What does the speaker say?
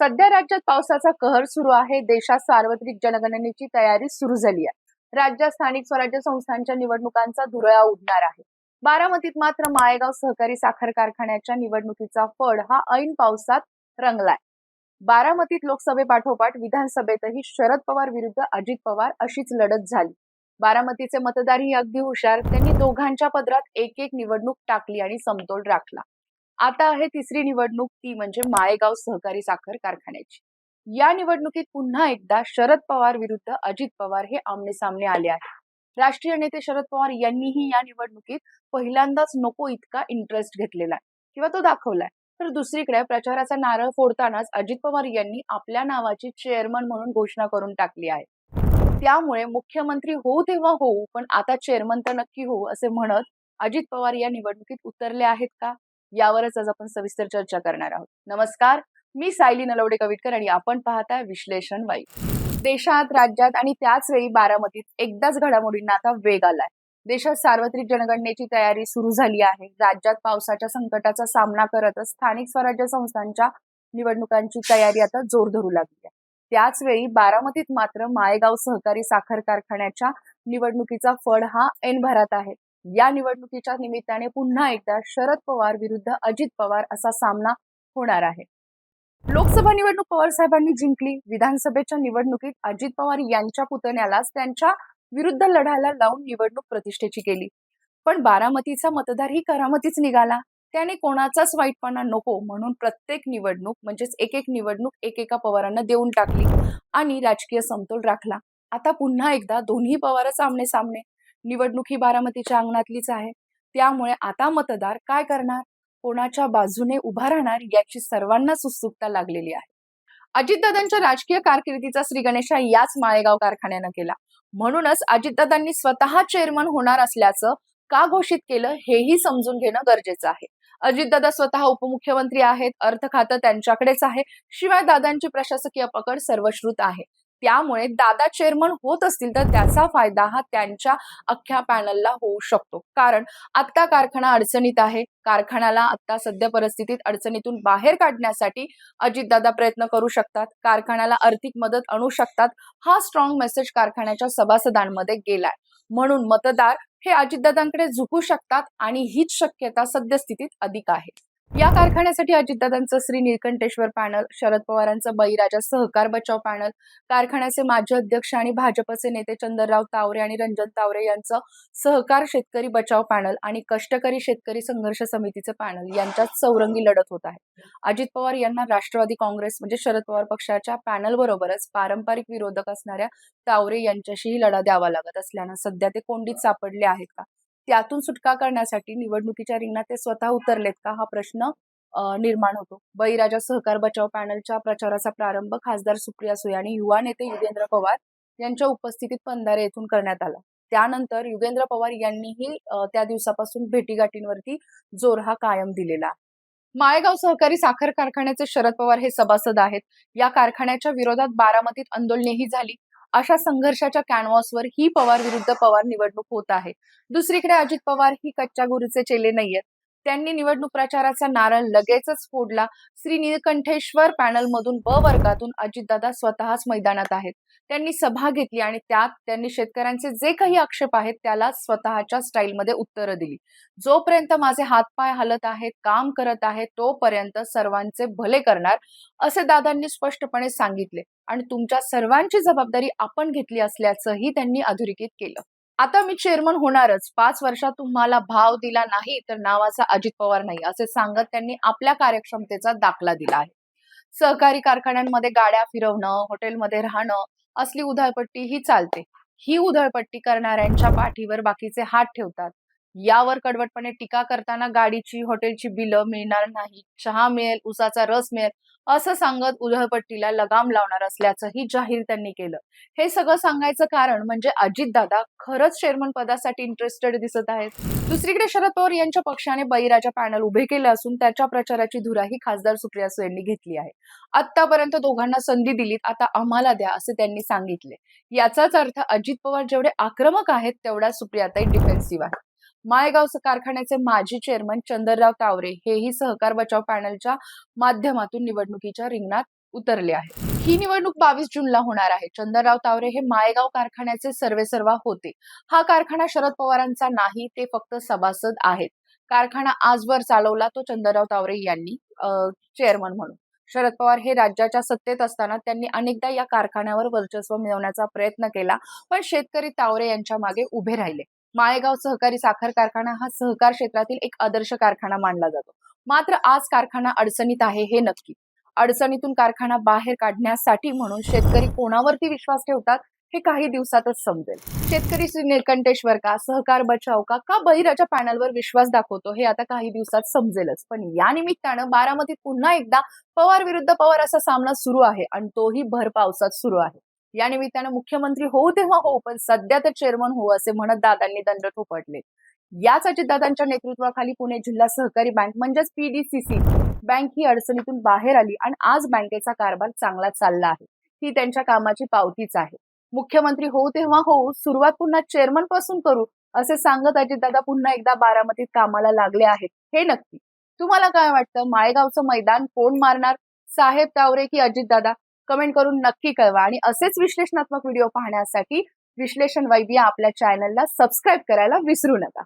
सध्या राज्यात पावसाचा कहर सुरू आहे. देशात सार्वत्रिक जनगणनेची तयारी सुरू झाली आहे. राज्यात स्थानिक स्वराज्य संस्थांच्या निवडणुकांचा धुरळा उडणार आहे. बारामतीत मात्र माळेगाव सहकारी साखर कारखान्याच्या निवडणुकीचा फड हा ऐन पावसात रंगलाय. बारामतीत लोकसभेपाठोपाठ विधानसभेतही शरद पवार विरुद्ध अजित पवार अशीच लढत झाली. बारामतीचे मतदारही अगदी हुशार त्यांनी दोघांच्या पदरात एक एक निवडणूक टाकली आणि समतोल राखला. आता आहे तिसरी निवडणूक ती म्हणजे माळेगाव सहकारी साखर कारखान्याची. या निवडणुकीत पुन्हा एकदा शरद पवार विरुद्ध अजित पवार हे आमने सामने आले आहे राष्ट्रीय नेते शरद पवार यांनीही या निवडणुकीत पहिल्यांदाच नको इतका इंटरेस्ट घेतलेला आहे किंवा तो दाखवलाय. तर दुसरीकडे प्रचाराचा नारळ फोडतानाच अजित पवार यांनी आपल्या नावाची चेअरमन म्हणून घोषणा करून टाकली आहे. त्यामुळे मुख्यमंत्री होऊ तेव्हा होऊ पण आता चेअरमन तर नक्की होऊ असे म्हणत अजित पवार या निवडणुकीत उतरले आहेत का? यावरच आज आपण सविस्तर चर्चा करणार आहोत. नमस्कार मी सायली नलवडे कविटकर आणि आपण पाहताय विश्लेषण वाई. देशात राज्यात आणि त्याच वेळी बारामतीत एकदाच घडामोडींना आता वेग आलाय. देशात सार्वत्रिक जनगणनेची तयारी सुरू झाली आहे. राज्यात पावसाच्या संकटाचा सामना करतच स्थानिक स्वराज्य संस्थांच्या निवडणुकांची तयारी आता जोर धरू लागली आहे. त्याच वेळी बारामतीत मात्र माळेगाव सहकारी साखर कारखान्याच्या निवडणुकीचा फड हा ऐन भरात आहे. या निवडणुकीच्या निमित्ताने पुन्हा एकदा शरद पवार विरुद्ध अजित पवार असा सामना होणार आहे. लोकसभा निवडणूक पवार साहेबांनी जिंकली. विधानसभेच्या निवडणुकीत अजित पवार यांच्या पुतण्यालाच त्यांच्या विरुद्ध लढायला लावून निवडणूक प्रतिष्ठेची केली. पण बारामतीचा मतदार ही करामतीच निघाला. त्याने कोणाचाच वाईटपणा नको म्हणून प्रत्येक निवडणूक म्हणजेच एक एक निवडणूक एकेका पवारांना देऊन टाकली आणि राजकीय समतोल राखला. आता पुन्हा एकदा दोन्ही पवार आमने सामने निवडणूक ही बारामतीच्या अंगणातलीच आहे. त्यामुळे आता मतदार काय करणार? कोणाच्या बाजूने उभा राहणार याची सर्वांनाच उत्सुकता लागलेली आहे. अजितदादांच्या राजकीय कारकिर्दीचा श्री गणेशा याच माळेगाव कारखान्यानं केला. म्हणूनच अजितदादांनी स्वतः चेअरमन होणार असल्याचं का घोषित केलं हेही समजून घेणं गरजेचं आहे. अजितदादा स्वतः उपमुख्यमंत्री आहेत अर्थ खातं त्यांच्याकडेच आहे. शिवाय दादांची प्रशासकीय पकड सर्वश्रुत आहे. त्यामुळे दादा चेअरमन होत असतील तर त्याचा फायदा हा त्यांच्या अख्ख्या पॅनलला होऊ शकतो. कारण आता कारखाना अडचणीत आहे. कारखान्याला आता सध्या परिस्थितीत अडचणीतून बाहेर काढण्यासाठी अजितदादा प्रयत्न करू शकतात. कारखान्याला आर्थिक मदत आणू शकतात. हा स्ट्रॉंग मेसेज कारखान्याच्या सभासदांमध्ये गेलाय. म्हणून मतदार हे अजितदादांकडे झुकू शकतात आणि हीच शक्यता सद्यस्थितीत अधिक आहे. या कारखान्यासाठी अजितदादांचं श्री निळकंठेश्वर पॅनल शरद पवारांचं बळीराजा सहकार बचाव पॅनल कारखान्याचे माजी अध्यक्ष आणि भाजपचे नेते चंद्रराव तावरे आणि रंजन तावरे यांचं सहकार शेतकरी बचाव पॅनल आणि कष्टकरी शेतकरी संघर्ष समितीचे पॅनल यांच्यात चौरंगी लढत होत आहे. अजित पवार यांना राष्ट्रवादी काँग्रेस म्हणजे शरद पवार पक्षाच्या पॅनल बरोबरच पारंपरिक विरोधक असणाऱ्या तावरे यांच्याशीही लढा द्यावा लागत असल्यानं सध्या ते कोंडीत सापडले आहेत का? त्यातून सुटका करण्यासाठी निवडणुकीच्या रिंगणात ते स्वतः उतरलेत का हा प्रश्न निर्माण होतो. बळीराजा सहकार बचाव पॅनलच्या प्रचाराचा प्रारंभ खासदार सुप्रिया सुळे आणि युवा नेते युगेंद्र पवार यांच्या उपस्थितीत पंधारे येथून करण्यात आला. त्यानंतर युगेंद्र पवार यांनीही त्या दिवसापासून भेटीगाठींवरती जोर हा कायम दिलेला माळेगाव सहकारी साखर कारखान्याचे शरद पवार हे सभासद आहेत. या कारखान्याच्या विरोधात बारामतीत आंदोलनेही झाली. अशा संघर्षाच्या कॅनव्हासवर ही पवार विरुद्ध पवार निवडणूक होत आहे. दुसरीकडे अजित पवार ही कच्च्या गुरुचे चेले नाहीयेत. त्यांनी निवडणूक प्रचाराचा नारळ लगेचच फोडला. श्री निळकंठेश्वर पॅनलमधून ब वर्गातून अजितदादा स्वतःच मैदानात आहेत. त्यांनी सभा घेतली आणि त्यात त्यांनी शेतकऱ्यांचे जे काही आक्षेप आहेत त्याला स्वतःच्या स्टाईलमध्ये उत्तरं दिली. जोपर्यंत माझे हातपाय हलत आहेत काम करत आहेत तोपर्यंत सर्वांचे भले करणार असे दादांनी स्पष्टपणे सांगितले. आणि तुमच्या सर्वांची जबाबदारी आपण घेतली असल्याचंही त्यांनी अधोरेखित केलं. आता मी चेअरमन होणारच. पाच वर्षात तुम्हाला भाव दिला नाही तर नावाचा अजित पवार नाही असे सांगत त्यांनी आपल्या कार्यक्षमतेचा दाखला दिला आहे. सहकारी कारखान्यांमध्ये गाड्या फिरवणं हॉटेलमध्ये राहणं असली उधळपट्टी ही चालते. ही उधळपट्टी करणाऱ्यांच्या पाठीवर बाकीचे हात ठेवतात. यावर कडवटपणे टीका करताना गाडीची हॉटेलची बिलं मिळणार नाही चहा मिळेल उसाचा रस मिळेल असं सांगत उधळपट्टीला लगाम लावणार असल्याचंही जाहीर त्यांनी केलं. हे सगळं सांगायचं कारण म्हणजे अजितदादा खरंच चेअरमन पदासाठी इंटरेस्टेड दिसत आहेत. दुसरीकडे शरद पवार यांच्या पक्षाने बळीराजा पॅनल उभे केले असून त्याच्या प्रचाराची धुराही खासदार सुप्रिया सुळे यांनी घेतली आहे. आतापर्यंत दोघांना संधी दिलीत आता आम्हाला द्या असे त्यांनी सांगितले. याचाच अर्थ अजित पवार जेवढे आक्रमक आहेत तेवढ्या सुप्रियाताई डिफेन्सिव्ह आहेत माळेगाव कारखान्याचे माजी चेअरमन चंद्रराव तावरे हेही सहकार बचाव पॅनलच्या माध्यमातून निवडणुकीच्या रिंगणात उतरले आहे ही निवडणूक बावीस जूनला होणार आहे. चंद्रराव तावरे हे माळेगाव कारखान्याचे सर्वेसर्वा होते. हा कारखाना शरद पवारांचा नाही ते फक्त सभासद आहेत. कारखाना आजवर चालवला तो चंद्रराव तावरे यांनी चेअरमन म्हणून. शरद पवार हे राज्याच्या सत्तेत असताना त्यांनी अनेकदा या कारखान्यावर वर्चस्व मिळवण्याचा प्रयत्न केला पण शेतकरी तावरे यांच्या मागे उभे राहिले. माळेगाव सहकारी साखर कारखाना हा सहकार क्षेत्रातील एक आदर्श कारखाना मानला जातो. मात्र आज कारखाना अडचणीत आहे हे नक्की. अडचणीतून कारखाना बाहेर काढण्यासाठी म्हणून शेतकरी कोणावरती विश्वास ठेवतात हे काही दिवसातच समजेल. शेतकरी श्री निळकंठेश्वर का सहकार बचाव का का बहिराच्या पॅनलवर विश्वास दाखवतो हे आता काही दिवसात समजेलच. पण या निमित्तानं बारामतीत पुन्हा एकदा पवार विरुद्ध पवार असा सामना सुरू आहे आणि तोही भर पावसात सुरू आहे. या निमित्तानं मुख्यमंत्री हो तेव्हा हो पण सध्या तर चेअरमन हो असे म्हणत दादांनी दंड थोपटले. याच अजितदादांच्या नेतृत्वाखाली पुणे जिल्हा सहकारी बँक म्हणजेच पीडीसीसी बँक ही अडचणीतून बाहेर आली आणि आज बँकेचा कारभार चांगला चालला आहे. ही त्यांच्या कामाची पावतीच आहे. मुख्यमंत्री हो तेव्हा हो सुरुवात पुन्हा चेअरमनपासून करू असे सांगत अजितदादा पुन्हा एकदा बारामतीत कामाला लागले आहेत. हे नक्की. तुम्हाला काय वाटतं? माळेगावचं मैदान कोण मारणार? साहेब तावरे की अजितदादा? कमेंट करून नक्की कळवा. आणि असेच विश्लेषणात्मक व्हिडिओ पाहण्यासाठी विश्लेषण वैद्य आपल्या चॅनलला सबस्क्राईब करायला विसरू नका.